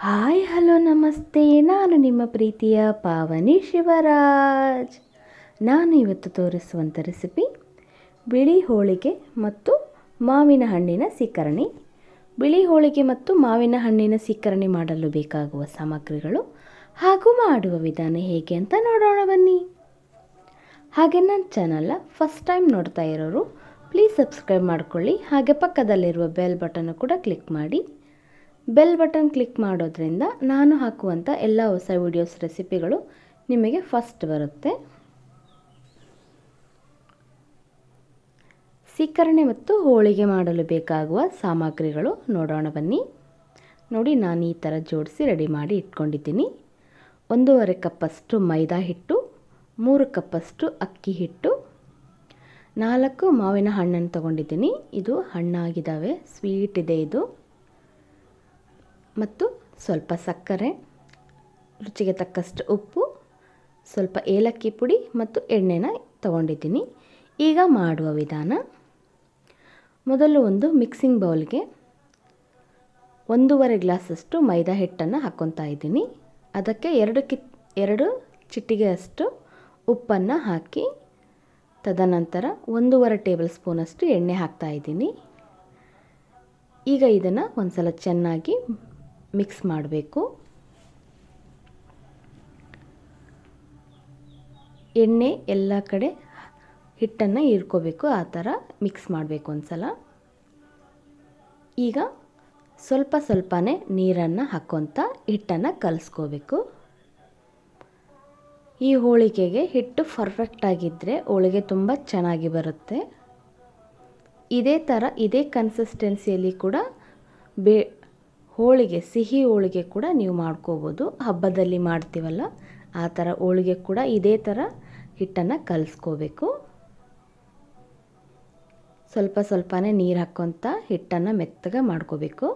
Hi, hello, ನಮಸ್ತೆ. ನಾನು ನಿಮ್ಮ ಪ್ರೀತಿಯ ಪಾವನಿ ಶಿವರಾಜ್. ನಾನು ಇವತ್ತು ತೋರಿಸುವಂಥ ರೆಸಿಪಿ ಬಿಳಿ ಹೋಳಿಗೆ ಮತ್ತು ಮಾವಿನ ಹಣ್ಣಿನ ಸೀಕರಣಿ. ಬಿಳಿ ಹೋಳಿಗೆ ಮತ್ತು ಮಾವಿನ ಹಣ್ಣಿನ ಸೀಕರಣಿ ಮಾಡಲು ಬೇಕಾಗುವ ಸಾಮಗ್ರಿಗಳು ಹಾಗೂ ಮಾಡುವ ವಿಧಾನ ಹೇಗೆ ಅಂತ ನೋಡೋಣ ಬನ್ನಿ. ಹಾಗೆ ನನ್ನ ಚಾನಲ್ನ ಫಸ್ಟ್ ಟೈಮ್ ನೋಡ್ತಾ ಇರೋರು ಪ್ಲೀಸ್ ಸಬ್ಸ್ಕ್ರೈಬ್ ಮಾಡಿಕೊಳ್ಳಿ. ಹಾಗೆ ಪಕ್ಕದಲ್ಲಿರುವ ಬೆಲ್ ಬಟನ್ನು ಕೂಡ ಕ್ಲಿಕ್ ಮಾಡಿ. ಬೆಲ್ ಬಟನ್ ಕ್ಲಿಕ್ ಮಾಡೋದ್ರಿಂದ ನಾನು ಹಾಕುವಂಥ ಎಲ್ಲ ಹೊಸ ವಿಡಿಯೋಸ್ ರೆಸಿಪಿಗಳು ನಿಮಗೆ ಫಸ್ಟ್ ಬರುತ್ತೆ. ಸೀಕರಣೆ ಮತ್ತು ಹೋಳಿಗೆ ಮಾಡಲು ಬೇಕಾಗುವ ಸಾಮಗ್ರಿಗಳು ನೋಡೋಣ ಬನ್ನಿ. ನೋಡಿ, ನಾನು ಈ ಥರ ಜೋಡಿಸಿ ರೆಡಿ ಮಾಡಿ ಇಟ್ಕೊಂಡಿದ್ದೀನಿ. ಒಂದೂವರೆ ಕಪ್ಪಷ್ಟು ಮೈದಾ ಹಿಟ್ಟು, ಮೂರು ಕಪ್ಪಷ್ಟು ಅಕ್ಕಿ ಹಿಟ್ಟು, ನಾಲ್ಕು ಮಾವಿನ ಹಣ್ಣನ್ನು ತಗೊಂಡಿದ್ದೀನಿ. ಇದು ಹಣ್ಣಾಗಿದ್ದಾವೆ ಸ್ವೀಟ್ ಇದೆ ಇದು. ಮತ್ತು ಸ್ವಲ್ಪ ಸಕ್ಕರೆ, ರುಚಿಗೆ ತಕ್ಕಷ್ಟು ಉಪ್ಪು, ಸ್ವಲ್ಪ ಏಲಕ್ಕಿ ಪುಡಿ ಮತ್ತು ಎಣ್ಣೆನ ತಗೊಂಡಿದ್ದೀನಿ. ಈಗ ಮಾಡುವ ವಿಧಾನ, ಮೊದಲು ಒಂದು ಮಿಕ್ಸಿಂಗ್ ಬೌಲ್ಗೆ ಒಂದೂವರೆ ಗ್ಲಾಸಷ್ಟು ಮೈದಾ ಹಿಟ್ಟನ್ನು ಹಾಕ್ಕೊತಾ ಇದ್ದೀನಿ. ಅದಕ್ಕೆ ಎರಡು ಕಿ, ಎರಡು ಚಿಟಿಗೆಯಷ್ಟು ಉಪ್ಪನ್ನು ಹಾಕಿ, ತದನಂತರ ಒಂದೂವರೆ ಟೇಬಲ್ ಸ್ಪೂನಷ್ಟು ಎಣ್ಣೆ ಹಾಕ್ತಾ ಇದ್ದೀನಿ. ಈಗ ಇದನ್ನು ಒಂದು ಸಲ ಚೆನ್ನಾಗಿ ಮಿಕ್ಸ್ ಮಾಡಬೇಕು. ಎಣ್ಣೆ ಎಲ್ಲ ಕಡೆ ಹಿಟ್ಟನ್ನು ಹೀರ್ಕೋಬೇಕು, ಆ ಥರ ಮಿಕ್ಸ್ ಮಾಡಬೇಕು ಒಂದು ಸಲ ಈಗ ಸ್ವಲ್ಪ ಸ್ವಲ್ಪನೇ ನೀರನ್ನು ಹಾಕ್ಕೊತ ಹಿಟ್ಟನ್ನು ಕಲಸ್ಕೋಬೇಕು. ಈ ಹೋಳಿಗೆಗೆ ಹಿಟ್ಟು ಪರ್ಫೆಕ್ಟಾಗಿದ್ದರೆ ಹೋಳಿಗೆ ತುಂಬ ಚೆನ್ನಾಗಿ ಬರುತ್ತೆ. ಇದೇ ಥರ ಇದೇ ಕನ್ಸಿಸ್ಟೆನ್ಸಿಯಲ್ಲಿ ಕೂಡ ಬೇ ಹೋಳಿಗೆ, ಸಿಹಿ ಹೋಳಿಗೆ ಕೂಡ ನೀವು ಮಾಡ್ಕೋಬೋದು. ಹಬ್ಬದಲ್ಲಿ ಮಾಡ್ತೀವಲ್ಲ, ಆ ಥರ ಹೋಳಿಗೆ ಕೂಡ ಇದೇ ಥರ ಹಿಟ್ಟನ್ನು ಕಲಸ್ಕೋಬೇಕು. ಸ್ವಲ್ಪ ಸ್ವಲ್ಪನೇ ನೀರು ಹಾಕ್ಕೊತ ಹಿಟ್ಟನ್ನು ಮೆತ್ತಗೆ ಮಾಡ್ಕೋಬೇಕು.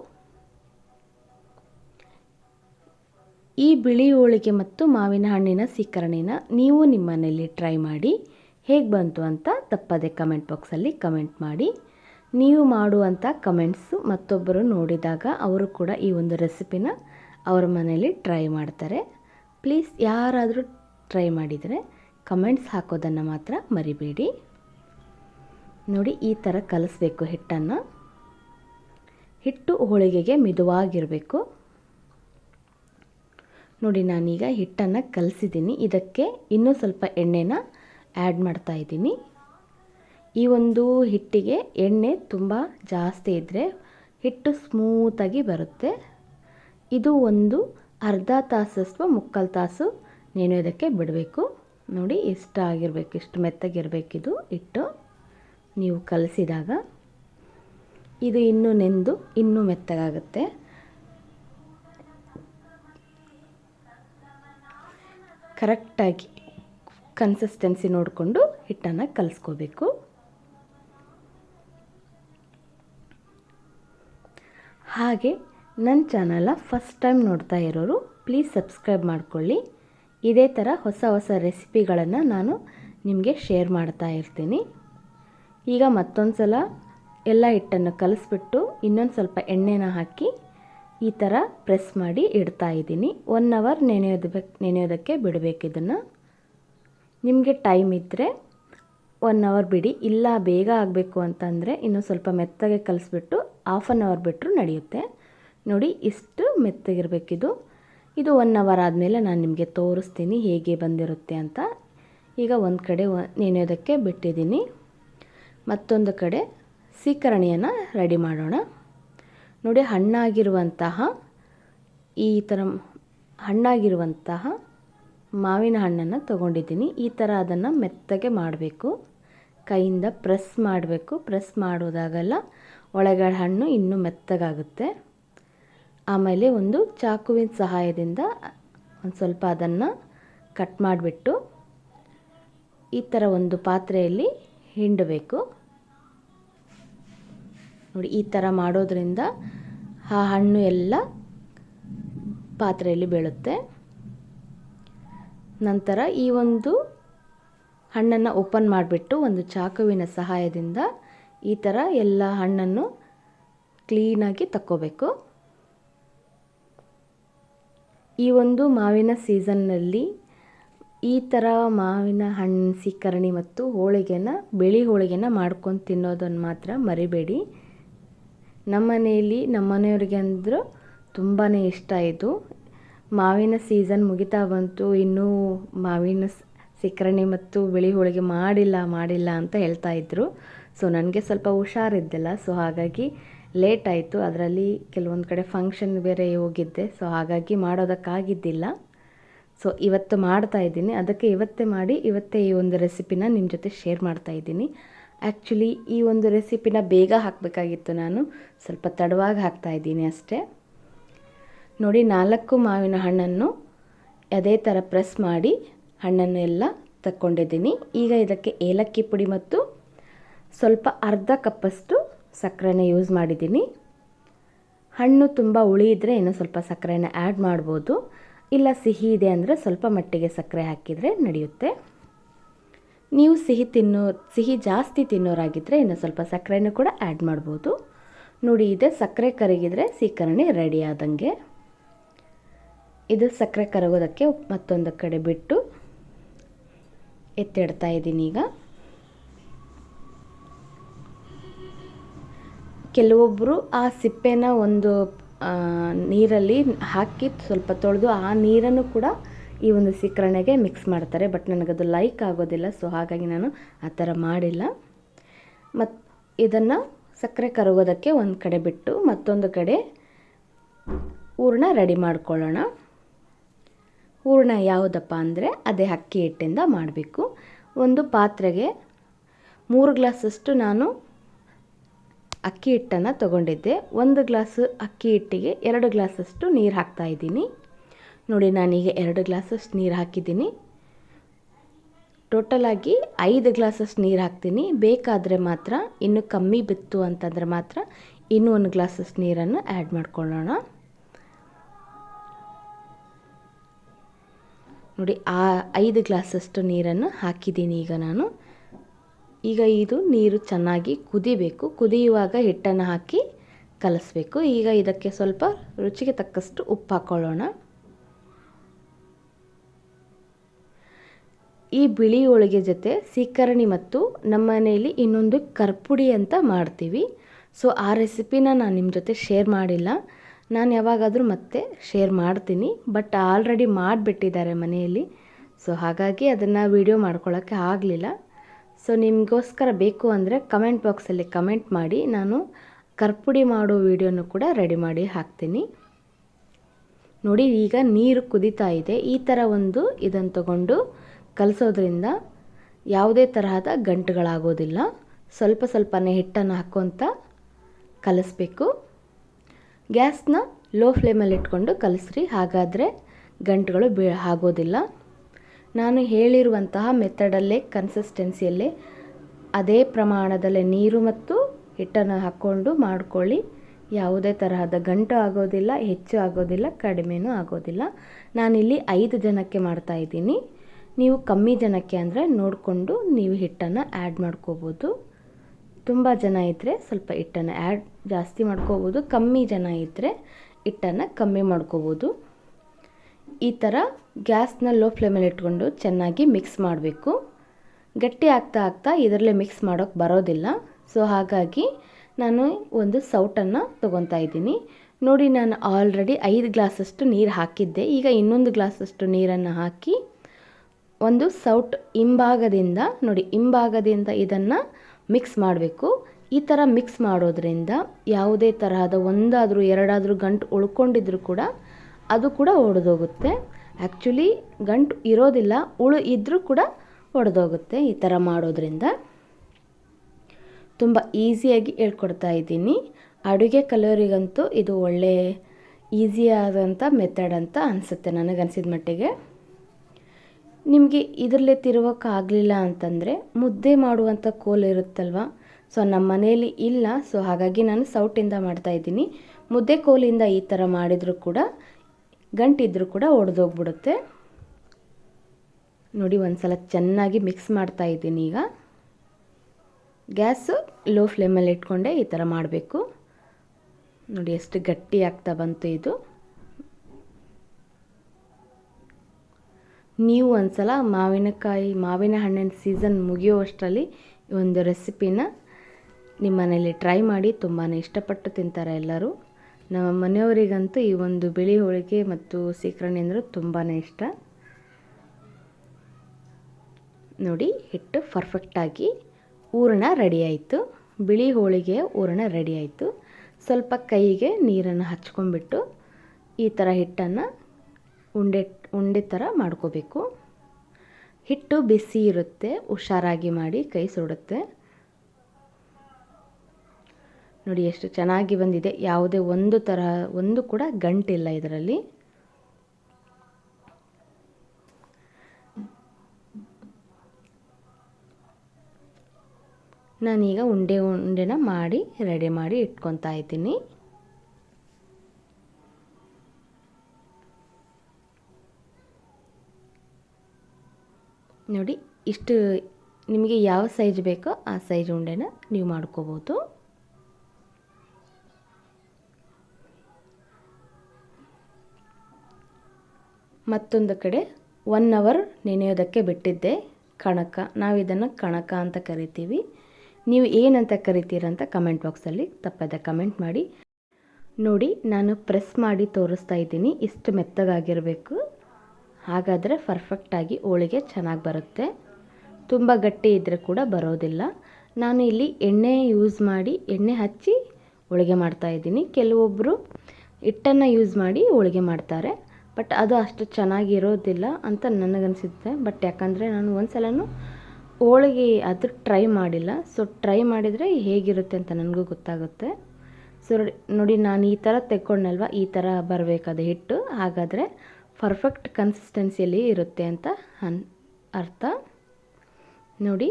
ಈ ಬಿಳಿ ಹೋಳಿಗೆ ಮತ್ತು ಮಾವಿನ ಹಣ್ಣಿನ ಸೀಕರಣೆನ ನೀವು ನಿಮ್ಮ ಮನೆಯಲ್ಲಿ ಟ್ರೈ ಮಾಡಿ. ಹೇಗೆ ಬಂತು ಅಂತ ತಪ್ಪದೆ ಕಮೆಂಟ್ ಬಾಕ್ಸಲ್ಲಿ ಕಮೆಂಟ್ ಮಾಡಿ. ನೀವು ಮಾಡುವಂಥ ಕಮೆಂಟ್ಸು ಮತ್ತೊಬ್ಬರು ನೋಡಿದಾಗ ಅವರು ಕೂಡ ಈ ಒಂದು ರೆಸಿಪಿನ ಅವರ ಮನೆಯಲ್ಲಿ ಟ್ರೈ ಮಾಡ್ತಾರೆ. ಪ್ಲೀಸ್ ಯಾರಾದರೂ ಟ್ರೈ ಮಾಡಿದರೆ ಕಮೆಂಟ್ಸ್ ಹಾಕೋದನ್ನು ಮಾತ್ರ ಮರಿಬೇಡಿ. ನೋಡಿ ಈ ಥರ ಕಲಿಸ್ಬೇಕು ಹಿಟ್ಟನ್ನು. ಹಿಟ್ಟು ಹೋಳಿಗೆಗೆ ಮಿದುವಾಗಿರಬೇಕು. ನೋಡಿ ನಾನೀಗ ಹಿಟ್ಟನ್ನು ಕಲಿಸಿದ್ದೀನಿ. ಇದಕ್ಕೆ ಇನ್ನೂ ಸ್ವಲ್ಪ ಎಣ್ಣೆನ ಆ್ಯಡ್ ಮಾಡ್ತಾ ಇದ್ದೀನಿ. ಈ ಒಂದು ಹಿಟ್ಟಿಗೆ ಎಣ್ಣೆ ತುಂಬ ಜಾಸ್ತಿ ಇದ್ದರೆ ಹಿಟ್ಟು ಸ್ಮೂತಾಗಿ ಬರುತ್ತೆ. ಇದು ಒಂದು ಅರ್ಧ ತಾಸು ಮುಕ್ಕಾಲು ತಾಸು ನೆನೆಯೋದಕ್ಕೆ ಬಿಡಬೇಕು. ನೋಡಿ ಇಷ್ಟ ಆಗಿರಬೇಕು, ಇಷ್ಟು ಮೆತ್ತಗಿರಬೇಕಿದು ಹಿಟ್ಟು. ನೀವು ಕಲಸಿದಾಗ ಇದು ಇನ್ನೂ ನೆಂದು ಇನ್ನೂ ಮೆತ್ತಗಾಗುತ್ತೆ. ಕರೆಕ್ಟಾಗಿ ಕನ್ಸಿಸ್ಟೆನ್ಸಿ ನೋಡಿಕೊಂಡು ಹಿಟ್ಟನ್ನು ಕಲಿಸ್ಕೋಬೇಕು. ಹಾಗೆ ನನ್ನ ಚಾನಲ ಫಸ್ಟ್ ಟೈಮ್ ನೋಡ್ತಾ ಇರೋರು ಪ್ಲೀಸ್ ಸಬ್ಸ್ಕ್ರೈಬ್ ಮಾಡಿಕೊಳ್ಳಿ. ಇದೇ ಥರ ಹೊಸ ಹೊಸ ರೆಸಿಪಿಗಳನ್ನು ನಾನು ನಿಮಗೆ ಶೇರ್ ಮಾಡ್ತಾ ಇರ್ತೀನಿ. ಈಗ ಮತ್ತೊಂದು ಸಲ ಎಲ್ಲ ಹಿಟ್ಟನ್ನು ಕಲಿಸ್ಬಿಟ್ಟು ಇನ್ನೊಂದು ಸ್ವಲ್ಪ ಎಣ್ಣೆನ ಹಾಕಿ ಈ ಥರ ಪ್ರೆಸ್ ಮಾಡಿ ಇಡ್ತಾ ಇದ್ದೀನಿ. ಒನ್ ಅವರ್ ನೆನೆಯೋದು ನೆನೆಯೋದಕ್ಕೆ ಬಿಡಬೇಕು ಇದನ್ನು. ನಿಮಗೆ ಟೈಮ್ ಇದ್ದರೆ ಒನ್ ಅವರ್ ಬಿಡಿ, ಇಲ್ಲ ಬೇಗ ಆಗಬೇಕು ಅಂತಂದರೆ ಇನ್ನೂ ಸ್ವಲ್ಪ ಮೆತ್ತಗೆ ಕಲಿಸ್ಬಿಟ್ಟು ಹಾಫ್ ಆನ್ ಅವರ್ ಬಿಟ್ಟರು ನಡೆಯುತ್ತೆ. ನೋಡಿ, ಇಷ್ಟು ಮೆತ್ತಗಿರಬೇಕಿದು. ಇದು ಒನ್ ಅವರ್ ಆದಮೇಲೆ ನಾನು ನಿಮಗೆ ತೋರಿಸ್ತೀನಿ ಹೇಗೆ ಬಂದಿರುತ್ತೆ ಅಂತ. ಈಗ ಒಂದು ಕಡೆ ನೆನೆಯೋದಕ್ಕೆ ಬಿಟ್ಟಿದ್ದೀನಿ. ಮತ್ತೊಂದು ಕಡೆ ಸೀಕರಣೆಯನ್ನು ರೆಡಿ ಮಾಡೋಣ. ನೋಡಿ, ಹಣ್ಣಾಗಿರುವಂತಹ ಈ ಥರ ಹಣ್ಣಾಗಿರುವಂತಹ ಮಾವಿನ ಹಣ್ಣನ್ನು ತಗೊಂಡಿದ್ದೀನಿ. ಈ ಥರ ಅದನ್ನು ಮೆತ್ತಗೆ ಮಾಡಬೇಕು. ಕೈಯಿಂದ ಪ್ರೆಸ್ ಮಾಡಬೇಕು. ಪ್ರೆಸ್ ಮಾಡೋದಾಗಲ್ಲ, ಒಳಗಡೆ ಹಣ್ಣು ಇನ್ನೂ ಮೆತ್ತಗಾಗುತ್ತೆ. ಆಮೇಲೆ ಒಂದು ಚಾಕುವಿನ ಸಹಾಯದಿಂದ ಒಂದು ಸ್ವಲ್ಪ ಅದನ್ನು ಕಟ್ ಮಾಡಿಬಿಟ್ಟು ಈ ಥರ ಒಂದು ಪಾತ್ರೆಯಲ್ಲಿ ಹಿಂಡಬೇಕು. ನೋಡಿ, ಈ ಥರ ಮಾಡೋದ್ರಿಂದ ಆ ಹಣ್ಣು ಎಲ್ಲ ಪಾತ್ರೆಯಲ್ಲಿ ಬೀಳುತ್ತೆ. ನಂತರ ಈ ಒಂದು ಹಣ್ಣನ್ನು ಓಪನ್ ಮಾಡಿಬಿಟ್ಟು ಒಂದು ಚಾಕುವಿನ ಸಹಾಯದಿಂದ ಈ ಥರ ಎಲ್ಲ ಹಣ್ಣನ್ನು ಕ್ಲೀನಾಗಿ ತಕ್ಕೋಬೇಕು. ಈ ಒಂದು ಮಾವಿನ ಸೀಸನ್ನಲ್ಲಿ ಈ ಥರ ಮಾವಿನ ಹಣ್ಣು ಸೀಕರಣಿ ಮತ್ತು ಹೋಳಿಗೆನ, ಬಿಳಿ ಹೋಳಿಗೆನ ಮಾಡ್ಕೊಂಡು ತಿನ್ನೋದನ್ನು ಮಾತ್ರ ಮರಿಬೇಡಿ. ನಮ್ಮ ಮನೆಯಲ್ಲಿ, ನಮ್ಮ ಮನೆಯವರಿಗೆ ಅಂದರೂ ತುಂಬಾ ಇಷ್ಟ ಇದು. ಮಾವಿನ ಸೀಸನ್ ಮುಗಿತಾ ಬಂತು, ಇನ್ನೂ ಮಾವಿನ ಸೀಕರಣಿ ಮತ್ತು ಬಿಳಿ ಹೋಳಿಗೆ ಮಾಡಿಲ್ಲ ಮಾಡಿಲ್ಲ ಅಂತ ಹೇಳ್ತಾ ಇದ್ದರು ಸೊ ನನಗೆ ಸ್ವಲ್ಪ ಹುಷಾರಿದ್ದಿಲ್ಲ. ಸೊ ಹಾಗಾಗಿ ಲೇಟ್ ಆಯಿತು. ಅದರಲ್ಲಿ ಕೆಲವೊಂದು ಕಡೆ ಫಂಕ್ಷನ್ ಬೇರೆ ಹೋಗಿದ್ದೆ. ಸೊ ಹಾಗಾಗಿ ಮಾಡೋದಕ್ಕಾಗಿದ್ದಿಲ್ಲ. ಸೊ ಇವತ್ತು ಮಾಡ್ತಾ ಇದ್ದೀನಿ. ಅದಕ್ಕೆ ಇವತ್ತೇ ಮಾಡಿ, ಇವತ್ತೇ ಈ ಒಂದು ರೆಸಿಪಿನ ನಿಮ್ಮ ಜೊತೆ ಶೇರ್ ಮಾಡ್ತಾ ಇದ್ದೀನಿ. ಆ್ಯಕ್ಚುಲಿ ಈ ಒಂದು ರೆಸಿಪಿನ ಬೇಗ ಹಾಕಬೇಕಾಗಿತ್ತು ನಾನು. ಸ್ವಲ್ಪ ತಡವಾಗಿ ಹಾಕ್ತಾ ಇದ್ದೀನಿ ಅಷ್ಟೇ. ನೋಡಿ, ನಾಲ್ಕು ಮಾವಿನ ಹಣ್ಣನ್ನು ಅದೇ ಥರ ಪ್ರೆಸ್ ಮಾಡಿ ಹಣ್ಣನ್ನು ಎಲ್ಲ ತಕ್ಕೊಂಡಿದ್ದೀನಿ. ಈಗ ಇದಕ್ಕೆ ಏಲಕ್ಕಿ ಪುಡಿ ಮತ್ತು ಸ್ವಲ್ಪ ಅರ್ಧ ಕಪ್ಪಷ್ಟು ಸಕ್ಕರೆನ ಯೂಸ್ ಮಾಡಿದ್ದೀನಿ. ಹಣ್ಣು ತುಂಬ ಹುಳಿ ಇದ್ದರೆ ಇನ್ನೂ ಸ್ವಲ್ಪ ಸಕ್ಕರೆನ ಆ್ಯಡ್ ಮಾಡ್ಬೋದು. ಇಲ್ಲ ಸಿಹಿ ಇದೆ ಅಂದರೆ ಸ್ವಲ್ಪ ಮಟ್ಟಿಗೆ ಸಕ್ಕರೆ ಹಾಕಿದರೆ ನಡೆಯುತ್ತೆ. ನೀವು ಸಿಹಿ ತಿನ್ನೋ, ಸಿಹಿ ಜಾಸ್ತಿ ತಿನ್ನೋರಾಗಿದ್ದರೆ ಇನ್ನು ಸ್ವಲ್ಪ ಸಕ್ಕರೆನೂ ಕೂಡ ಆ್ಯಡ್ ಮಾಡ್ಬೋದು. ನೋಡಿ, ಇದೆ ಸಕ್ಕರೆ ಕರಗಿದರೆ ಸೀಕರಣೆ ರೆಡಿ ಆದಂಗೆ. ಇದು ಸಕ್ಕರೆ ಕರಗೋದಕ್ಕೆ ಮತ್ತೊಂದು ಕಡೆ ಬಿಟ್ಟು ಎತ್ತಿಡ್ತಾ ಇದ್ದೀನಿ ಈಗ. ಕೆಲವೊಬ್ಬರು ಆ ಸಿಪ್ಪೆನ ಒಂದು ನೀರಲ್ಲಿ ಹಾಕಿ ಸ್ವಲ್ಪ ತೊಳೆದು ಆ ನೀರನ್ನು ಕೂಡ ಈ ಒಂದು ಸಿಕ್ಕರಣೆಗೆ ಮಿಕ್ಸ್ ಮಾಡ್ತಾರೆ. ಬಟ್ ನನಗದು ಲೈಕ್ ಆಗೋದಿಲ್ಲ ಸೊ ಹಾಗಾಗಿ ನಾನು ಆ ಥರ ಮಾಡಿಲ್ಲ. ಮತ್ತು ಇದನ್ನು ಸಕ್ಕರೆ ಕರಗೋದಕ್ಕೆ ಒಂದು ಕಡೆ ಬಿಟ್ಟು ಮತ್ತೊಂದು ಕಡೆ ಹೂರ್ಣ ರೆಡಿ ಮಾಡ್ಕೊಳ್ಳೋಣ. ಹೂರ್ಣ ಯಾವುದಪ್ಪ ಅಂದರೆ ಅದೇ ಅಕ್ಕಿ ಹಿಟ್ಟಿಂದ ಮಾಡಬೇಕು. ಒಂದು ಪಾತ್ರೆಗೆ ಮೂರು ಗ್ಲಾಸಷ್ಟು ನಾನು ಅಕ್ಕಿ ಹಿಟ್ಟನ್ನು ತಗೊಂಡಿದ್ದೆ. ಒಂದು ಗ್ಲಾಸು ಅಕ್ಕಿ ಹಿಟ್ಟಿಗೆ ಎರಡು ಗ್ಲಾಸಷ್ಟು ನೀರು ಹಾಕ್ತಾ ಇದ್ದೀನಿ. ನೋಡಿ ನಾನೀಗ ಎರಡು ಗ್ಲಾಸಷ್ಟು ನೀರು ಹಾಕಿದ್ದೀನಿ. ಟೋಟಲಾಗಿ ಐದು ಗ್ಲಾಸಷ್ಟು ನೀರು ಹಾಕ್ತೀನಿ. ಬೇಕಾದರೆ ಮಾತ್ರ, ಇನ್ನೂ ಕಮ್ಮಿ ಬಿತ್ತು ಅಂತಂದರೆ ಮಾತ್ರ ಇನ್ನೂ ಒಂದು ಗ್ಲಾಸಷ್ಟು ನೀರನ್ನು ಆ್ಯಡ್ ಮಾಡ್ಕೊಳ್ಳೋಣ. ನೋಡಿ, ಆ ಐದು ಗ್ಲಾಸಷ್ಟು ನೀರನ್ನು ಹಾಕಿದ್ದೀನಿ ಈಗ ನಾನು. ಈಗ ಇದು ನೀರು ಚೆನ್ನಾಗಿ ಕುದಿಬೇಕು. ಕುದಿಯುವಾಗ ಹಿಟ್ಟನ್ನು ಹಾಕಿ ಕಲಸಬೇಕು. ಈಗ ಇದಕ್ಕೆ ಸ್ವಲ್ಪ ರುಚಿಗೆ ತಕ್ಕಷ್ಟು ಉಪ್ಪು ಹಾಕ್ಕೊಳ್ಳೋಣ ಈ ಬಿಳಿ ಹೋಳಿಗೆ ಜೊತೆ ಸೀಕರಣಿ ಮತ್ತು ನಮ್ಮ ಮನೆಯಲ್ಲಿ ಇನ್ನೊಂದು ಕರ್ಪುಡಿ ಅಂತ ಮಾಡ್ತೀವಿ. ಸೊ ಆ ರೆಸಿಪಿನ ನಾನು ನಿಮ್ಮ ಜೊತೆ ಶೇರ್ ಮಾಡಿಲ್ಲ. ನಾನು ಯಾವಾಗಾದರೂ ಮತ್ತೆ ಶೇರ್ ಮಾಡ್ತೀನಿ ಬಟ್ ಆಲ್ರೆಡಿ ಮಾಡಿಬಿಟ್ಟಿದ್ದಾರೆ ಮನೆಯಲ್ಲಿ. ಸೊ ಹಾಗಾಗಿ ಅದನ್ನು ವೀಡಿಯೋ ಮಾಡ್ಕೊಳ್ಳೋಕ್ಕೆ ಆಗಲಿಲ್ಲ. ಸೊ ನಿಮಗೋಸ್ಕರ ಬೇಕು ಅಂದರೆ ಕಮೆಂಟ್ ಬಾಕ್ಸಲ್ಲಿ ಕಮೆಂಟ್ ಮಾಡಿ, ನಾನು ಕರ್ಪುಡಿ ಮಾಡೋ ವೀಡಿಯೋನು ಕೂಡ ರೆಡಿ ಮಾಡಿ ಹಾಕ್ತೀನಿ. ನೋಡಿ, ಈಗ ನೀರು ಕುದೀತಾ ಇದೆ. ಈ ಥರ ಒಂದು ಇದನ್ನು ತಗೊಂಡು ಕಲಸೋದ್ರಿಂದ ಯಾವುದೇ ತರಹದ ಗಂಟುಗಳಾಗೋದಿಲ್ಲ. ಸ್ವಲ್ಪ ಸ್ವಲ್ಪನೇ ಹಿಟ್ಟನ್ನು ಹಾಕ್ಕೊತ ಕಲಿಸ್ಬೇಕು. ಗ್ಯಾಸ್ನ ಲೋ ಫ್ಲೇಮಲ್ಲಿ ಇಟ್ಕೊಂಡು ಕಲಿಸ್ರಿ. ಹಾಗಾದರೆ ಗಂಟುಗಳು ಬೀ ಆಗೋದಿಲ್ಲ. ನಾನು ಹೇಳಿರುವಂತಹ ಮೆಥಡಲ್ಲೇ, ಕನ್ಸಿಸ್ಟೆನ್ಸಿಯಲ್ಲಿ ಅದೇ ಪ್ರಮಾಣದಲ್ಲೇ ನೀರು ಮತ್ತು ಹಿಟ್ಟನ್ನು ಹಾಕ್ಕೊಂಡು ಮಾಡ್ಕೊಳ್ಳಿ. ಯಾವುದೇ ತರಹದ ಗಂಟು ಆಗೋದಿಲ್ಲ, ಹೆಚ್ಚು ಆಗೋದಿಲ್ಲ, ಕಡಿಮೆನೂ ಆಗೋದಿಲ್ಲ. ನಾನಿಲ್ಲಿ ಐದು ಜನಕ್ಕೆ ಮಾಡ್ತಾ ಇದ್ದೀನಿ. ನೀವು ಕಮ್ಮಿ ಜನಕ್ಕೆ ಅಂದರೆ ನೋಡಿಕೊಂಡು ನೀವು ಹಿಟ್ಟನ್ನು ಆ್ಯಡ್ ಮಾಡ್ಕೋಬೋದು. ತುಂಬ ಜನ ಇದ್ದರೆ ಸ್ವಲ್ಪ ಹಿಟ್ಟನ್ನು ಆ್ಯಡ್ ಜಾಸ್ತಿ ಮಾಡ್ಕೋಬೋದು. ಕಮ್ಮಿ ಜನ ಇದ್ದರೆ ಹಿಟ್ಟನ್ನು ಕಮ್ಮಿ ಮಾಡ್ಕೋಬೋದು. ಈ ಥರ ಗ್ಯಾಸ್ನ ಲೋ ಫ್ಲೇಮಲ್ಲಿ ಇಟ್ಕೊಂಡು ಚೆನ್ನಾಗಿ ಮಿಕ್ಸ್ ಮಾಡಬೇಕು. ಗಟ್ಟಿ ಆಗ್ತಾ ಆಗ್ತಾ ಇದರಲ್ಲೇ ಮಿಕ್ಸ್ ಮಾಡೋಕ್ಕೆ ಬರೋದಿಲ್ಲ. ಸೊ ಹಾಗಾಗಿ ನಾನು ಒಂದು ಸೌಟನ್ನು ತೊಗೊತಾ ಇದ್ದೀನಿ. ನೋಡಿ, ನಾನು ಆಲ್ರೆಡಿ ಐದು ಗ್ಲಾಸಷ್ಟು ನೀರು ಹಾಕಿದ್ದೆ. ಈಗ ಇನ್ನೊಂದು ಗ್ಲಾಸಷ್ಟು ನೀರನ್ನು ಹಾಕಿ ಒಂದು ಸೌಟ್ ಹಿಂಭಾಗದಿಂದ ನೋಡಿ, ಹಿಂಭಾಗದಿಂದ ಇದನ್ನು ಮಿಕ್ಸ್ ಮಾಡಬೇಕು. ಈ ಥರ ಮಿಕ್ಸ್ ಮಾಡೋದ್ರಿಂದ ಯಾವುದೇ ತರಹದ ಒಂದಾದರೂ ಎರಡಾದರೂ ಗಂಟು ಉಳ್ಕೊಂಡಿದ್ರು ಕೂಡ ಅದು ಕೂಡ ಒಡೆದೋಗುತ್ತೆ. ಆ್ಯಕ್ಚುಲಿ ಗಂಟು ಇರೋದಿಲ್ಲ, ಉಳು ಇದ್ದರೂ ಕೂಡ ಒಡೆದೋಗುತ್ತೆ ಈ ಥರ ಮಾಡೋದ್ರಿಂದ. ತುಂಬ ಈಸಿಯಾಗಿ ಹೇಳ್ಕೊಡ್ತಾ ಇದ್ದೀನಿ. ಅಡುಗೆ ಕಲಿಯೋರಿಗಂತೂ ಇದು ಒಳ್ಳೆ ಈಸಿಯಾದಂಥ ಮೆಥಡ್ ಅಂತ ಅನಿಸುತ್ತೆ ನನಗನ್ಸಿದ ಮಟ್ಟಿಗೆ. ನಿಮಗೆ ಇದರಲ್ಲೇ ತಿರುವಕ್ಕಾಗಲಿಲ್ಲ ಅಂತಂದರೆ ಮುದ್ದೆ ಮಾಡುವಂಥ ಕೋಲ್ ಇರುತ್ತಲ್ವ? ಸೊ ನಮ್ಮ ಮನೆಯಲ್ಲಿ ಇಲ್ಲ. ಸೊ ಹಾಗಾಗಿ ನಾನು ಸೌಟಿಂದ ಮಾಡ್ತಾಯಿದ್ದೀನಿ ಮುದ್ದೆ ಕೋಲಿಂದ ಈ ಥರ ಮಾಡಿದರೂ ಕೂಡ, ಗಂಟಿದ್ರೂ ಕೂಡ ಒಡೆದೋಗ್ಬಿಡುತ್ತೆ. ನೋಡಿ ಒಂದು ಸಲ ಚೆನ್ನಾಗಿ ಮಿಕ್ಸ್ ಮಾಡ್ತಾ ಇದ್ದೀನಿ ಈಗ. ಗ್ಯಾಸು ಲೋ ಫ್ಲೇಮಲ್ಲಿ ಇಟ್ಕೊಂಡೆ ಈ ಥರ ಮಾಡಬೇಕು. ನೋಡಿ, ಎಷ್ಟು ಗಟ್ಟಿ ಆಗ್ತಾ ಬಂತು ಇದು. ನೀವು ಒಂದ್ಸಲ ಮಾವಿನಕಾಯಿ, ಮಾವಿನ ಹಣ್ಣಿನ ಸೀಸನ್ ಮುಗಿಯುವಷ್ಟರಲ್ಲಿ ಒಂದು ರೆಸಿಪಿನ ನಿಮ್ಮ ಮನೇಲಿ ಟ್ರೈ ಮಾಡಿ ತುಂಬಾ ಇಷ್ಟಪಟ್ಟು ತಿಂತಾರೆ ಎಲ್ಲರೂ. ನಮ್ಮ ಮನೆಯವರಿಗಂತೂ ಈ ಒಂದು ಬಿಳಿ ಹೋಳಿಗೆ ಮತ್ತು ಸೀಕರಣೆ ಅಂದರೆ ತುಂಬಾ ಇಷ್ಟ. ನೋಡಿ, ಹಿಟ್ಟು ಪರ್ಫೆಕ್ಟಾಗಿ ಹೂರಣ ರೆಡಿ ಆಯಿತು. ಬಿಳಿ ಹೋಳಿಗೆ ಹೂರಣ ರೆಡಿ ಆಯಿತು. ಸ್ವಲ್ಪ ಕೈಗೆ ನೀರನ್ನು ಹಚ್ಕೊಂಡ್ಬಿಟ್ಟು ಈ ಥರ ಹಿಟ್ಟನ್ನು ಉಂಡೆ ಉಂಡೆ ಥರ ಮಾಡ್ಕೋಬೇಕು. ಹಿಟ್ಟು ಬಿಸಿ ಇರುತ್ತೆ, ಹುಷಾರಾಗಿ ಮಾಡಿ ಕೈ ಸುಡುತ್ತೆ. ನೋಡಿ ಎಷ್ಟು ಚೆನ್ನಾಗಿ ಬಂದಿದೆ. ಯಾವುದೇ ಒಂದು ತರಹ, ಒಂದು ಕೂಡ ಗಂಟಿಲ್ಲ ಇದರಲ್ಲಿ. ನಾನೀಗ ಉಂಡೆ, ಉಂಡೆನ ಮಾಡಿ, ರೆಡಿ ಮಾಡಿ ಇಟ್ಕೊತಾ ಇದ್ದೀನಿ. ನೋಡಿ, ಇಷ್ಟು ನಿಮಗೆ ಯಾವ ಸೈಜ್ ಬೇಕೋ ಆ ಸೈಜ್ ಉಂಡೆನ ನೀವು ಮಾಡ್ಕೋಬೋದು. ಮತ್ತೊಂದು ಕಡೆ ಒನ್ ಅವರ್ ನೆನೆಯೋದಕ್ಕೆ ಬಿಟ್ಟಿದ್ದೆ ಕಣಕ. ನಾವು ಇದನ್ನು ಕಣಕ ಅಂತ ಕರಿತೀವಿ. ನೀವು ಏನಂತ ಕರಿತೀರಂತ ಕಮೆಂಟ್ ಬಾಕ್ಸಲ್ಲಿ ತಪ್ಪದೆ ಕಮೆಂಟ್ ಮಾಡಿ. ನೋಡಿ, ನಾನು ಪ್ರೆಸ್ ಮಾಡಿ ತೋರಿಸ್ತಾ ಇದ್ದೀನಿ. ಇಷ್ಟು ಮೆತ್ತಗಾಗಿರಬೇಕು. ಹಾಗಾದರೆ ಪರ್ಫೆಕ್ಟಾಗಿ ಹೋಳಿಗೆ ಚೆನ್ನಾಗಿ ಬರುತ್ತೆ. ತುಂಬ ಗಟ್ಟಿ ಇದ್ದರೆ ಕೂಡ ಬರೋದಿಲ್ಲ. ನಾನು ಇಲ್ಲಿ ಎಣ್ಣೆ ಯೂಸ್ ಮಾಡಿ ಎಣ್ಣೆ ಹಚ್ಚಿ ಹೋಳಿಗೆ ಮಾಡ್ತಾಯಿದ್ದೀನಿ ಕೆಲವೊಬ್ಬರು ಹಿಟ್ಟನ್ನು ಯೂಸ್ ಮಾಡಿ ಹೋಳಿಗೆ ಮಾಡ್ತಾರೆ. ಬಟ್ ಅದು ಅಷ್ಟು ಚೆನ್ನಾಗಿರೋದಿಲ್ಲ ಅಂತ ನನಗನ್ಸುತ್ತೆ. ಬಟ್ ಯಾಕಂದರೆ ನಾನು ಒಂದು ಸಲನೂ ಹೋಳಿಗೆ ಅದು ಟ್ರೈ ಮಾಡಿಲ್ಲ. ಸೊ ಟ್ರೈ ಮಾಡಿದರೆ ಹೇಗಿರುತ್ತೆ ಅಂತ ನನಗೂ ಗೊತ್ತಾಗುತ್ತೆ. ಸೊ ನೋಡಿ, ನಾನು ಈ ಥರ ತೆಕ್ಕೊಂಡಲ್ವ? ಈ ಥರ ಬರಬೇಕಾದ ಹಿಟ್ಟು. ಹಾಗಾದರೆ ಪರ್ಫೆಕ್ಟ್ ಕನ್ಸಿಸ್ಟೆನ್ಸಿಯಲ್ಲಿ ಇರುತ್ತೆ ಅಂತ ಅನ್, ಅರ್ಥ? ನೋಡಿ,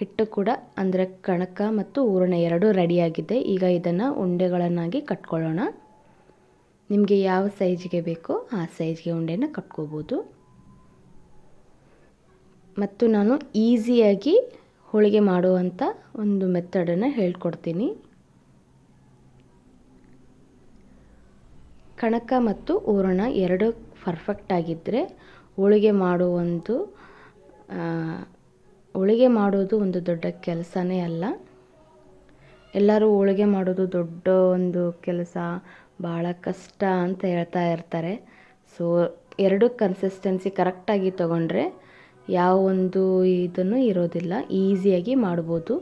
ಹಿಟ್ಟು ಕೂಡ ಅಂದರೆ ಕಣಕ ಮತ್ತು ಹೂರಣ ಎರಡೂ ರೆಡಿಯಾಗಿದೆ ಈಗ ಇದನ್ನು ಉಂಡೆಗಳನ್ನಾಗಿ ಕಟ್ಕೊಳ್ಳೋಣ. ನಿಮಗೆ ಯಾವ ಸೈಜ್ಗೆ ಬೇಕೋ ಆ ಸೈಜ್ಗೆ ಉಂಡೆನ ಕಟ್ಕೋಬೋದು. ಮತ್ತು ನಾನು ಈಸಿಯಾಗಿ ಹೋಳಿಗೆ ಮಾಡುವಂಥ ಒಂದು ಮೆಥಡನ್ನು ಹೇಳ್ಕೊಡ್ತೀನಿ. ಕಣಕ ಮತ್ತು ಹೂರಣ ಎರಡು ಪರ್ಫೆಕ್ಟ್ ಆಗಿದ್ದರೆ ಹೋಳಿಗೆ ಒಂದು ಹೋಳಿಗೆ ಮಾಡೋದು ಒಂದು ದೊಡ್ಡ ಕೆಲಸನೇ ಅಲ್ಲ. ಎಲ್ಲರೂ ಹೋಳಿಗೆ ಮಾಡೋದು ದೊಡ್ಡ ಒಂದು ಕೆಲಸ ಭಾಳ ಕಷ್ಟ ಅಂತ ಹೇಳ್ತಾ ಇರ್ತಾರೆ. ಸೊ ಎರಡು ಕನ್ಸಿಸ್ಟೆನ್ಸಿ ಕರೆಕ್ಟಾಗಿ ತಗೊಂಡ್ರೆ ಯಾವ ಒಂದು ಇದನ್ನು ಇರೋದಿಲ್ಲ, ಈಸಿಯಾಗಿ ಮಾಡ್ಬೋದು.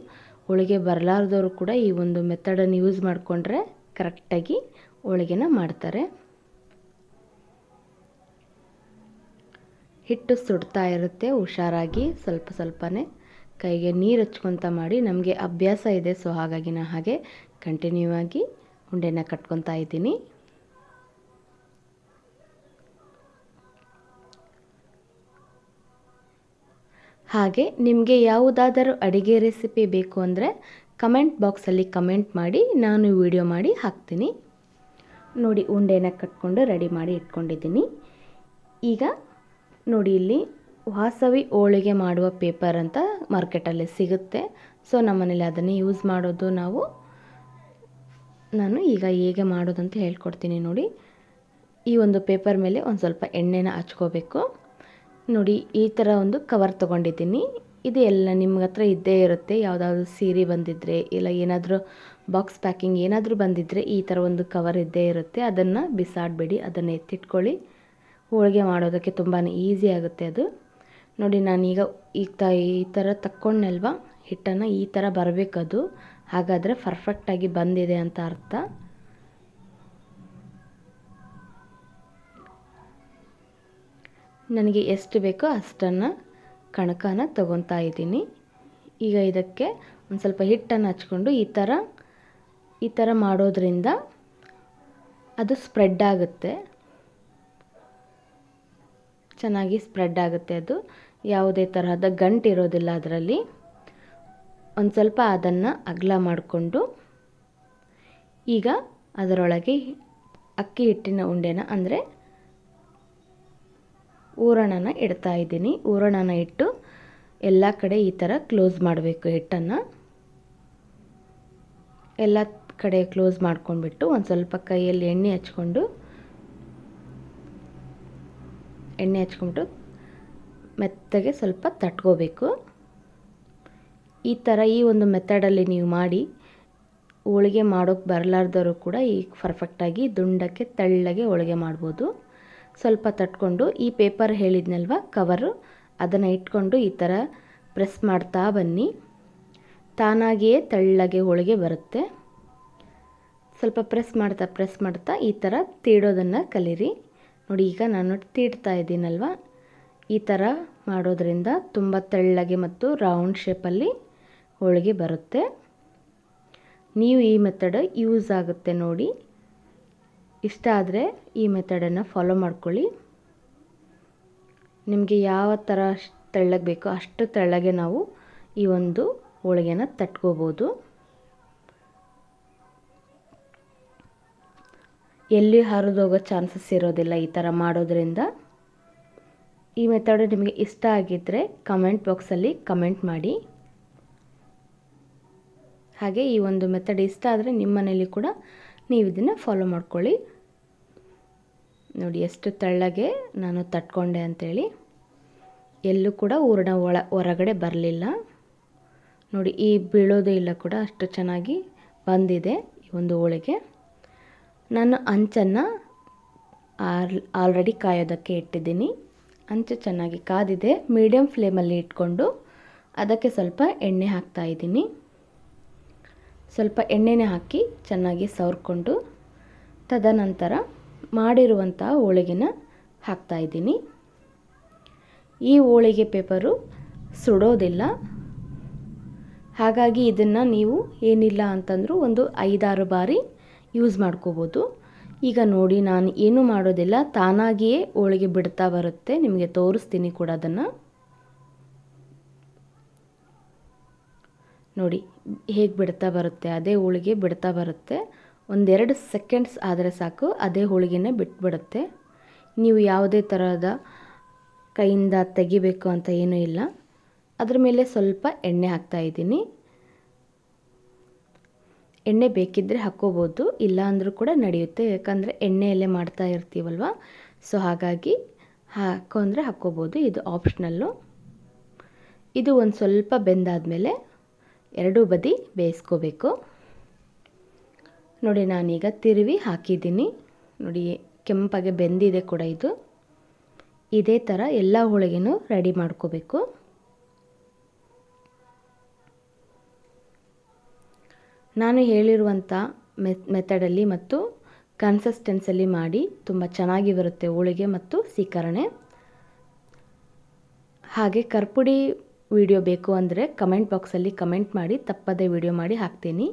ಹೋಳಿಗೆ ಬರಲಾರ್ದವರು ಕೂಡ ಈ ಒಂದು ಮೆಥಡನ್ನು ಯೂಸ್ ಮಾಡಿಕೊಂಡ್ರೆ ಕರೆಕ್ಟಾಗಿ ಹೋಳಿಗೆನ ಮಾಡ್ತಾರೆ. ಹಿಟ್ಟು ಸುಡ್ತಾ ಇರುತ್ತೆ, ಹುಷಾರಾಗಿ ಸ್ವಲ್ಪ ಸ್ವಲ್ಪನೇ. ಕೈಗೆ ನೀರು ಹಚ್ಕೊತ ಮಾಡಿ, ನಮಗೆ ಅಭ್ಯಾಸ ಇದೆ, ಸೊ ಹಾಗಾಗಿ ನಾನು ಹಾಗೆ ಕಂಟಿನ್ಯೂ ಆಗಿ ಉಂಡೆನ ಕಟ್ಕೊತಾ ಇದ್ದೀನಿ. ಹಾಗೆ ನಿಮಗೆ ಯಾವುದಾದರೂ ಅಡುಗೆ ರೆಸಿಪಿ ಬೇಕು ಅಂದರೆ ಕಮೆಂಟ್ ಬಾಕ್ಸಲ್ಲಿ ಕಮೆಂಟ್ ಮಾಡಿ, ನಾನು ವಿಡಿಯೋ ಮಾಡಿ ಹಾಕ್ತೀನಿ. ನೋಡಿ, ಉಂಡೆನ ಕಟ್ಕೊಂಡು ರೆಡಿ ಮಾಡಿ ಇಟ್ಕೊಂಡಿದ್ದೀನಿ. ಈಗ ನೋಡಿ ಇಲ್ಲಿ ವಾಸವಿ ಹೋಳಿಗೆ ಮಾಡುವ ಪೇಪರ್ ಅಂತ ಮಾರ್ಕೆಟಲ್ಲಿ ಸಿಗುತ್ತೆ. ಸೊ ನಮ್ಮನೇಲಿ ಅದನ್ನೇ ಯೂಸ್ ಮಾಡೋದು ನಾವು. ನಾನು ಈಗ ಹೇಗೆ ಮಾಡೋದು ಅಂತ ಹೇಳ್ಕೊಡ್ತೀನಿ ನೋಡಿ. ಈ ಒಂದು ಪೇಪರ್ ಮೇಲೆ ಒಂದು ಸ್ವಲ್ಪ ಎಣ್ಣೆನ ಹಚ್ಕೋಬೇಕು. ನೋಡಿ, ಈ ಥರ ಒಂದು ಕವರ್ ತೊಗೊಂಡಿದ್ದೀನಿ. ಇದು ಎಲ್ಲ ನಿಮ್ಮ ಹತ್ರ ಇದ್ದೇ ಇರುತ್ತೆ. ಯಾವುದಾದ್ರು ಸೀರೆ ಬಂದಿದ್ದರೆ ಇಲ್ಲ ಏನಾದರೂ ಬಾಕ್ಸ್ ಪ್ಯಾಕಿಂಗ್ ಏನಾದರೂ ಬಂದಿದ್ದರೆ ಈ ಥರ ಒಂದು ಕವರ್ ಇದ್ದೇ ಇರುತ್ತೆ. ಅದನ್ನು ಬಿಸಾಡಬೇಡಿ, ಅದನ್ನು ಎತ್ತಿಟ್ಕೊಳ್ಳಿ. ಹೋಳಿಗೆ ಮಾಡೋದಕ್ಕೆ ತುಂಬಾ ಈಸಿ ಆಗುತ್ತೆ ಅದು. ನೋಡಿ, ನಾನೀಗ ಈ ತ, ಈ ಥರ ತಕ್ಕೊಂಡಲ್ವ? ಹಿಟ್ಟನ್ನು ಈ ಥರ ಬರಬೇಕದು. ಹಾಗಾದರೆ ಪರ್ಫೆಕ್ಟಾಗಿ ಬಂದಿದೆ ಅಂತ ಅರ್ಥ. ನನಗೆ ಎಷ್ಟು ಬೇಕೋ ಅಷ್ಟನ್ನು ಕಣಕನ ತಗೊತಾ ಇದ್ದೀನಿ. ಈಗ ಇದಕ್ಕೆ ಒಂದು ಸ್ವಲ್ಪ ಹಿಟ್ಟನ್ನು ಹಚ್ಕೊಂಡು ಈ ಥರ ಈ ಥರ ಮಾಡೋದ್ರಿಂದ ಅದು ಸ್ಪ್ರೆಡ್ ಆಗುತ್ತೆ. ಚೆನ್ನಾಗಿ ಸ್ಪ್ರೆಡ್ ಆಗುತ್ತೆ ಅದು. ಯಾವುದೇ ತರಹದ ಗಂಟು ಇರೋದಿಲ್ಲ ಅದರಲ್ಲಿ. ಒಂದು ಸ್ವಲ್ಪ ಅದನ್ನು ಅಗಲ ಮಾಡಿಕೊಂಡು ಈಗ ಅದರೊಳಗೆ ಅಕ್ಕಿ ಹಿಟ್ಟಿನ ಉಂಡೆನ ಅಂದರೆ ಹೂರಣನ ಇಡ್ತಾ ಇದ್ದೀನಿ. ಹೂರಣನ ಇಟ್ಟು ಎಲ್ಲ ಕಡೆ ಈ ಥರ ಕ್ಲೋಸ್ ಮಾಡಬೇಕು ಹಿಟ್ಟನ್ನು. ಎಲ್ಲ ಕಡೆ ಕ್ಲೋಸ್ ಮಾಡ್ಕೊಂಡ್ಬಿಟ್ಟು ಒಂದು ಸ್ವಲ್ಪ ಕೈಯಲ್ಲಿ ಎಣ್ಣೆ ಹಚ್ಕೊಂಡು ಎಣ್ಣೆ ಹಚ್ಕೊಂಬಿಟ್ಟು ಮೆತ್ತಗೆ ಸ್ವಲ್ಪ ತಟ್ಕೋಬೇಕು. ಈ ಥರ ಈ ಒಂದು ಮೆಥಡಲ್ಲಿ ನೀವು ಮಾಡಿ, ಹೋಳಿಗೆ ಮಾಡೋಕ್ಕೆ ಬರಲಾರ್ದವರು ಕೂಡ ಈಗ ಪರ್ಫೆಕ್ಟಾಗಿ ದುಂಡಕ್ಕೆ ತಳ್ಳಗೆ ಹೋಳಿಗೆ ಮಾಡ್ಬೋದು. ಸ್ವಲ್ಪ ತಟ್ಕೊಂಡು, ಈ ಪೇಪರ್ ಹೇಳಿದ್ನಲ್ವ ಕವರು ಅದನ್ನು ಇಟ್ಕೊಂಡು ಈ ಥರ ಪ್ರೆಸ್ ಮಾಡ್ತಾ ಬನ್ನಿ. ತಾನಾಗಿಯೇ ತಳ್ಳಗೆ ಹೋಳಿಗೆ ಬರುತ್ತೆ. ಸ್ವಲ್ಪ ಪ್ರೆಸ್ ಮಾಡ್ತಾ ಪ್ರೆಸ್ ಮಾಡ್ತಾ ಈ ಥರ ತೀಡೋದನ್ನು ಕಲೀರಿ. ನೋಡಿ, ಈಗ ನಾನು ತೀಡ್ತಾ ಇದ್ದೀನಲ್ವ? ಈ ಥರ ಮಾಡೋದ್ರಿಂದ ತುಂಬ ತೆಳ್ಳಗೆ ಮತ್ತು ರೌಂಡ್ ಶೇಪಲ್ಲಿ ಹೋಳಿಗೆ ಬರುತ್ತೆ. ನೀವು ಈ ಮೆಥಡ್ ಯೂಸ್ ಆಗುತ್ತೆ ನೋಡಿ. ಇಷ್ಟ ಆದರೆ ಈ ಮೆಥಡನ್ನು ಫಾಲೋ ಮಾಡ್ಕೊಳ್ಳಿ. ನಿಮಗೆ ಯಾವ ಥರ ತೆಳ್ಳಗೆ ಬೇಕೋ ಅಷ್ಟು ತೆಳ್ಳಗೆ ನಾವು ಈ ಒಂದು ಹೋಳಿಗೆನ ತಟ್ಕೋಬೋದು. ಎಲ್ಲಿ ಹರಿದೋಗೋ ಚಾನ್ಸಸ್ ಇರೋದಿಲ್ಲ ಈ ಥರ ಮಾಡೋದ್ರಿಂದ. ಈ ಮೆಥಡ್ ನಿಮಗೆ ಇಷ್ಟ ಆಗಿದ್ದರೆ ಕಮೆಂಟ್ ಬಾಕ್ಸಲ್ಲಿ ಕಮೆಂಟ್ ಮಾಡಿ. ಹಾಗೆ ಈ ಒಂದು ಮೆಥಡ್ ಇಷ್ಟ ಆದರೆ ನಿಮ್ಮ ಮನೇಲಿ ಕೂಡ ನೀವು ಇದನ್ನು ಫಾಲೋ ಮಾಡ್ಕೊಳ್ಳಿ. ನೋಡಿ, ಎಷ್ಟು ತೆಳ್ಳಗೆ ನಾನು ತಟ್ಕೊಂಡೆ ಅಂಥೇಳಿ ಎಲ್ಲೂ ಕೂಡ ಹೂರಣ ಒಳ, ಹೊರಗಡೆ ಬರಲಿಲ್ಲ. ನೋಡಿ, ಈ ಬೀಳೋದೇ ಇಲ್ಲ ಕೂಡ ಅಷ್ಟು ಚೆನ್ನಾಗಿ ಬಂದಿದೆ ಈ ಒಂದು ಹೋಳಿಗೆ. ನಾನು ಅಂಚನ್ನು ಆಲ್ ಆಲ್ರೆಡಿ ಕಾಯೋದಕ್ಕೆ ಇಟ್ಟಿದ್ದೀನಿ. ಅಂಚು ಚೆನ್ನಾಗಿ ಕಾದಿದೆ. ಮೀಡಿಯಮ್ ಫ್ಲೇಮಲ್ಲಿ ಇಟ್ಕೊಂಡು ಅದಕ್ಕೆ ಸ್ವಲ್ಪ ಎಣ್ಣೆ ಹಾಕ್ತಾ ಇದ್ದೀನಿ. ಸ್ವಲ್ಪ ಎಣ್ಣೆನೇ ಹಾಕಿ ಚೆನ್ನಾಗಿ ಸವರ್ಕೊಂಡು ತದನಂತರ ಮಾಡಿರುವಂಥ ಹೋಳಿಗೆನ ಹಾಕ್ತಾಯಿದ್ದೀನಿ ಈ ಹೋಳಿಗೆ ಪೇಪರು ಸುಡೋದಿಲ್ಲ. ಹಾಗಾಗಿ ಇದನ್ನು ನೀವು ಏನಿಲ್ಲ ಅಂತಂದರೂ ಒಂದು ಐದಾರು ಬಾರಿ ಯೂಸ್ ಮಾಡ್ಕೋಬೋದು. ಈಗ ನೋಡಿ, ನಾನು ಏನೂ ಮಾಡೋದಿಲ್ಲ. ತಾನಾಗಿಯೇ ಹೋಳಿಗೆ ಬಿಡ್ತಾ ಬರುತ್ತೆ. ನಿಮಗೆ ತೋರಿಸ್ತೀನಿ ಕೂಡ ಅದನ್ನು. ನೋಡಿ, ಹೇಗೆ ಬಿಡ್ತಾ ಬರುತ್ತೆ? ಅದೇ ಹೋಳಿಗೆ ಬಿಡ್ತಾ ಬರುತ್ತೆ. ಒಂದೆರಡು ಸೆಕೆಂಡ್ಸ್ ಆದರೆ ಸಾಕು. ಅದೇ ಹೋಳಿಗೆನೇ ಬಿಟ್ಬಿಡುತ್ತೆ. ನೀವು ಯಾವುದೇ ಥರದ ಕೈಯಿಂದ ತೆಗಿಬೇಕು ಅಂತ ಏನೂ ಇಲ್ಲ. ಅದ್ರ ಮೇಲೆ ಸ್ವಲ್ಪ ಎಣ್ಣೆ ಹಾಕ್ತಾಯಿದ್ದೀನಿ ಎಣ್ಣೆ ಬೇಕಿದ್ದರೆ ಹಾಕ್ಕೋಬೋದು, ಇಲ್ಲ ಅಂದರೂ ಕೂಡ ನಡೆಯುತ್ತೆ. ಯಾಕಂದರೆ ಎಣ್ಣೆಯಲ್ಲೇ ಮಾಡ್ತಾ ಇರ್ತೀವಲ್ವ? ಸೊ ಹಾಗಾಗಿ ಹಾಕೋ ಅಂದರೆ ಹಾಕ್ಕೋಬೋದು. ಇದು ಆಪ್ಷನಲ್ಲು ಇದು ಒಂದು ಸ್ವಲ್ಪ ಬೆಂದಾದಮೇಲೆ ಎರಡೂ ಬದಿ ಬೇಯಿಸ್ಕೋಬೇಕು. ನೋಡಿ, ನಾನೀಗ ತಿರುವಿ ಹಾಕಿದ್ದೀನಿ. ನೋಡಿ, ಕೆಂಪಾಗೆ ಬೆಂದಿದೆ ಕೂಡ ಇದು. ಇದೇ ಥರ ಎಲ್ಲ ಹೋಳಿಗೆನೂ ರೆಡಿ ಮಾಡ್ಕೋಬೇಕು. ನಾನು ಹೇಳಿರುವಂಥ ಮೆಥಡಲ್ಲಿ ಮತ್ತು ಕನ್ಸಿಸ್ಟೆನ್ಸಲ್ಲಿ ಮಾಡಿ ತುಂಬ ಚೆನ್ನಾಗಿ ಬರುತ್ತೆ ಹೋಳಿಗೆ ಮತ್ತು ಸೀಕರಣೆ. ಹಾಗೆ ಕರ್ಪುಡಿ ವಿಡಿಯೋ ಬೇಕು ಅಂದರೆ ಕಮೆಂಟ್ ಬಾಕ್ಸಲ್ಲಿ ಕಮೆಂಟ್ ಮಾಡಿ, ತಪ್ಪದೇ ವಿಡಿಯೋ ಮಾಡಿ ಹಾಕ್ತೀನಿ.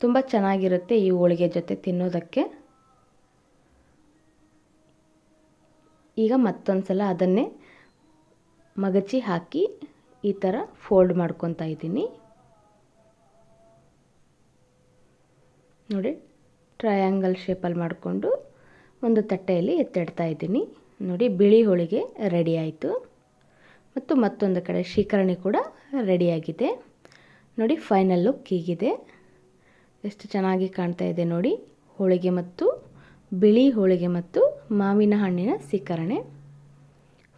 ತುಂಬ ಚೆನ್ನಾಗಿರುತ್ತೆ ಈ ಹೋಳಿಗೆ ಜೊತೆ ತಿನ್ನೋದಕ್ಕೆ. ಈಗ ಮತ್ತೊಂದು ಸಲ ಅದನ್ನೇ ಮಗಚಿ ಹಾಕಿ ಈ ಥರ ಫೋಲ್ಡ್ ಮಾಡ್ಕೊತಾ ಇದ್ದೀನಿ. ನೋಡಿ ಟ್ರಯಾಂಗಲ್ ಶೇಪಲ್ಲಿ ಮಾಡಿಕೊಂಡು ಒಂದು ತಟ್ಟೆಯಲ್ಲಿ ಎತ್ತಿಡ್ತಾ ಇದ್ದೀನಿ. ನೋಡಿ, ಬಿಳಿ ಹೋಳಿಗೆ ರೆಡಿ ಆಯಿತು. ಮತ್ತು ಮತ್ತೊಂದು ಕಡೆ ಶೀಕರಣೆ ಕೂಡ ರೆಡಿಯಾಗಿದೆ ನೋಡಿ ಫೈನಲ್ ಲುಕ್ ಹೀಗಿದೆ. ಎಷ್ಟು ಚೆನ್ನಾಗಿ ಕಾಣ್ತಾ ಇದೆ ನೋಡಿ, ಹೋಳಿಗೆ ಮತ್ತು ಬಿಳಿ ಹೋಳಿಗೆ ಮತ್ತು ಮಾವಿನ ಹಣ್ಣಿನ ಸೀಕರಣೆ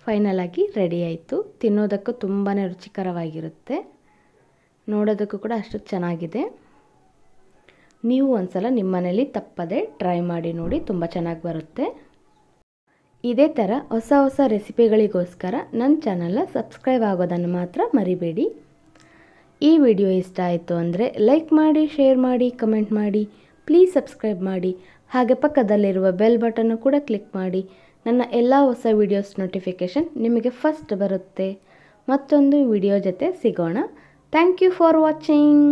ಫೈನಲ್ ಆಗಿ ರೆಡಿ ಆಯಿತು. ತಿನ್ನೋದಕ್ಕೂ ತುಂಬಾ ರುಚಿಕರವಾಗಿರುತ್ತೆ. ನೋಡೋದಕ್ಕೂ ಕೂಡ ಅಷ್ಟು ಚೆನ್ನಾಗಿದೆ. ನೀವು ಒಂದ್ಸಲ ನಿಮ್ಮ ಮನೇಲಿ ತಪ್ಪದೆ ಟ್ರೈ ಮಾಡಿ ನೋಡಿ ತುಂಬ ಚೆನ್ನಾಗಿ ಬರುತ್ತೆ. ಇದೇ ಥರ ಹೊಸ ಹೊಸ ರೆಸಿಪಿಗಳಿಗೋಸ್ಕರ ನನ್ನ ಚಾನಲ್ನ ಸಬ್ಸ್ಕ್ರೈಬ್ ಆಗೋದನ್ನು ಮಾತ್ರ ಮರಿಬೇಡಿ. ಈ ವಿಡಿಯೋ ಇಷ್ಟ ಆಯಿತು ಅಂದರೆ ಲೈಕ್ ಮಾಡಿ ಶೇರ್ ಮಾಡಿ ಕಮೆಂಟ್ ಮಾಡಿ ಪ್ಲೀಸ್ ಸಬ್ಸ್ಕ್ರೈಬ್ ಮಾಡಿ. ಹಾಗೆ ಪಕ್ಕದಲ್ಲಿರುವ ಬೆಲ್ ಬಟನ್ನು ಕೂಡ ಕ್ಲಿಕ್ ಮಾಡಿ. ನನ್ನ ಎಲ್ಲ ಹೊಸ ವಿಡಿಯೋಸ್ ನೋಟಿಫಿಕೇಷನ್ ನಿಮಗೆ ಫಸ್ಟ್ ಬರುತ್ತೆ. ಮತ್ತೊಂದು ವಿಡಿಯೋ ಜೊತೆ ಸಿಗೋಣ. Thank you for watching